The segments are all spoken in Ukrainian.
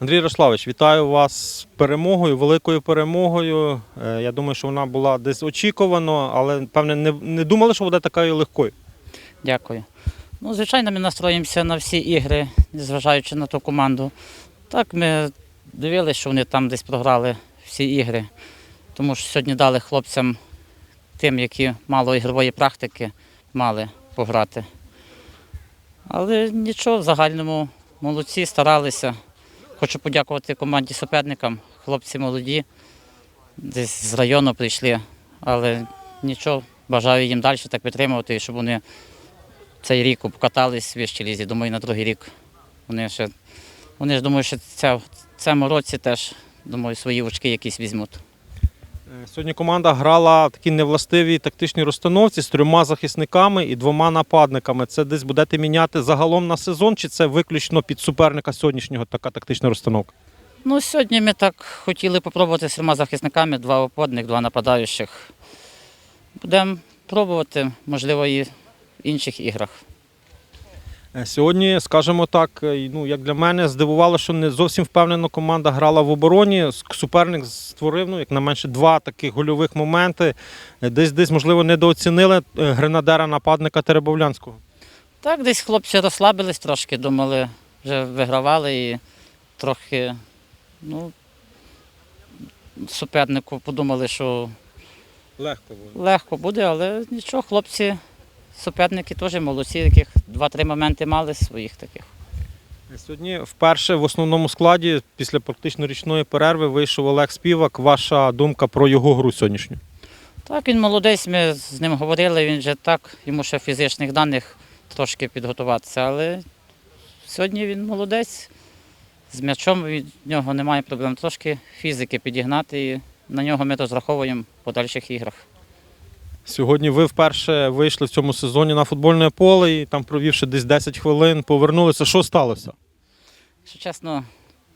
Андрій Ярославович, вітаю вас з перемогою, великою перемогою. Е, Я думаю, що вона була десь очікувано, але певне не, не думали, що буде такою легкою. Дякую. Ну, звичайно, ми настроїмося на всі ігри, незважаючи на ту команду. Так, ми дивилися, що вони там десь програли всі ігри. Тому що сьогодні дали хлопцям, тим, які мало ігрової практики, мали пограти. Але нічого, в загальному молодці, старалися. Хочу подякувати команді суперникам. Хлопці молоді, десь з району прийшли, але нічого, бажаю їм далі так підтримувати, щоб вони цей рік покатались в вищій лізі. Думаю, на другий рік вони ще. Вони ж думаю, що в цьому році теж думаю, свої очки якісь візьмуть. Сьогодні команда грала в такій невластивій тактичній розстановці з трьома захисниками і двома нападниками. Це десь будете міняти загалом на сезон, чи це виключно під суперника сьогоднішнього така тактична розстановка? Ну, сьогодні ми так хотіли попробувати з трьома захисниками, два опорних, два нападаючих. Будемо пробувати, можливо, і в інших іграх. Е, Сьогодні, скажімо так, е, ну як для мене здивувало, що не зовсім впевнено команда грала в обороні. Суперник створив, ну як на менше, два таких гольових моменти. Е, Десь десь, можливо, недооцінили гренадера нападника Теребовлянського. Так, десь хлопці розслабились трошки, думали, вже вигравали і трохи, ну, супернику подумали, що Легко було. легко буде, але нічого, хлопці, суперники теж молодці, яких два-три моменти мали своїх таких. Сьогодні вперше в основному складі після практично річної перерви вийшов Олег Співак. Ваша думка про його гру сьогоднішню? Так, він молодець, ми з ним говорили, він вже так, йому ще фізичних даних трошки підготуватися, але сьогодні він молодець. З м'ячом від нього немає проблем. Трошки фізики підігнати і на нього ми розраховуємо в подальших іграх. Сьогодні ви вперше вийшли в цьому сезоні на футбольне поле і там, провівши десь 10 хвилин, повернулися. Що сталося? Що чесно,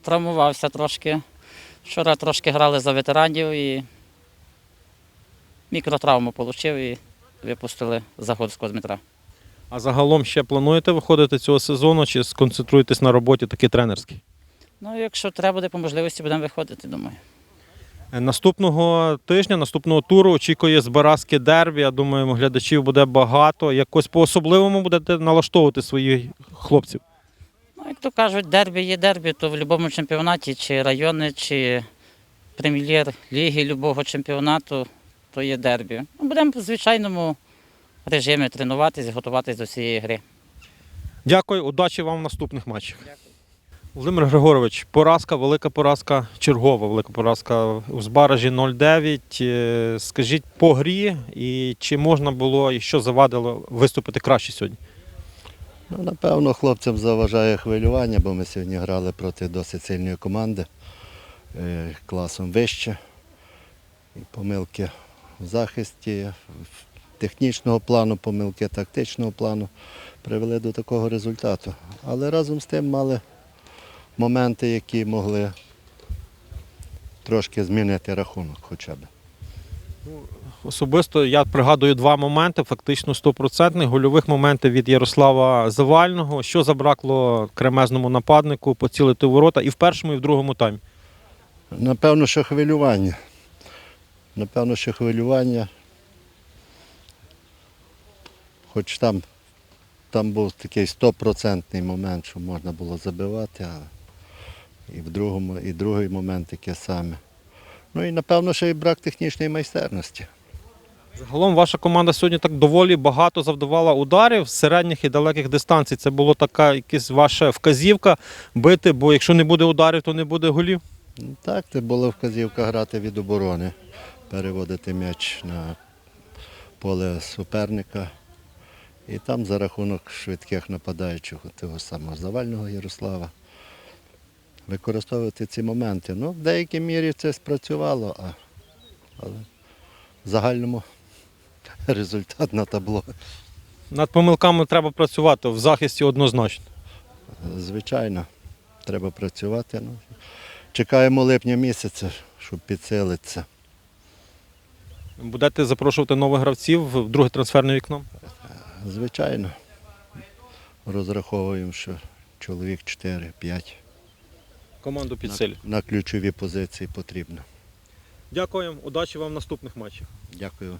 травмувався трошки. Вчора трошки грали за ветеранів і мікротравму отримав і випустили Загорського Дмитра. А загалом ще плануєте виходити цього сезону чи сконцентруєтесь на роботі таки тренерській? Ну, якщо треба буде по можливості, будемо виходити, думаю. Наступного тижня, наступного туру очікує Збаразьке дербі. Я думаю, глядачів буде багато. Якось по-особливому будете налаштовувати своїх хлопців. Ну, як то кажуть, дербі є дербі, то в будь-якому чемпіонаті, чи райони, чи прем'єр-ліги любого чемпіонату, то є дербі. Ну, будемо в звичайному режимі тренуватись, готуватись до цієї гри. Дякую, удачі вам в наступних матчах. Володимир Григорович, поразка, велика поразка, чергова велика поразка в Збаражі 0-9. Е, Скажіть по грі і чи можна було і що завадило виступити краще сьогодні? Ну, напевно, хлопцям заважає хвилювання, бо ми сьогодні грали проти досить сильної команди е, класом вище. І помилки в захисті, технічного плану, помилки тактичного плану привели до такого результату. Але разом з тим мали моменти, які могли трошки змінити рахунок хоча б. Особисто я пригадую два моменти, фактично 100% гольових моменти від Ярослава Завального. Що забракло кремезному нападнику поцілити ворота і в першому, і в другому таймі. Напевно, що хвилювання. Напевно, що хвилювання. Хоч там, там був такий стопроцентний момент, що можна було забивати, а і в другому, і другий момент таке саме. Ну і напевно, ще і брак технічної майстерності. Загалом ваша команда сьогодні так доволі багато завдавала ударів з середніх і далеких дистанцій. Це була така якась ваша вказівка бити, бо якщо не буде ударів, то не буде голів. Ну, Так, це була вказівка грати від оборони, переводити м'яч на поле суперника. І там за рахунок швидких нападаючих того самого Завального Ярослава використовувати ці моменти. Ну, в деякій мірі це спрацювало, а, але в загальному результат на табло. Над помилками треба працювати в захисті однозначно. Звичайно, треба працювати. Ну, чекаємо липня місяця, щоб підсилитися. Будете запрошувати нових гравців в друге трансферне вікно. Звичайно. Розраховуємо, що чоловік 4-5. Команду підсилює. на, на ключові позиції потрібно. Дякуємо, удачі вам в наступних матчах. Дякую.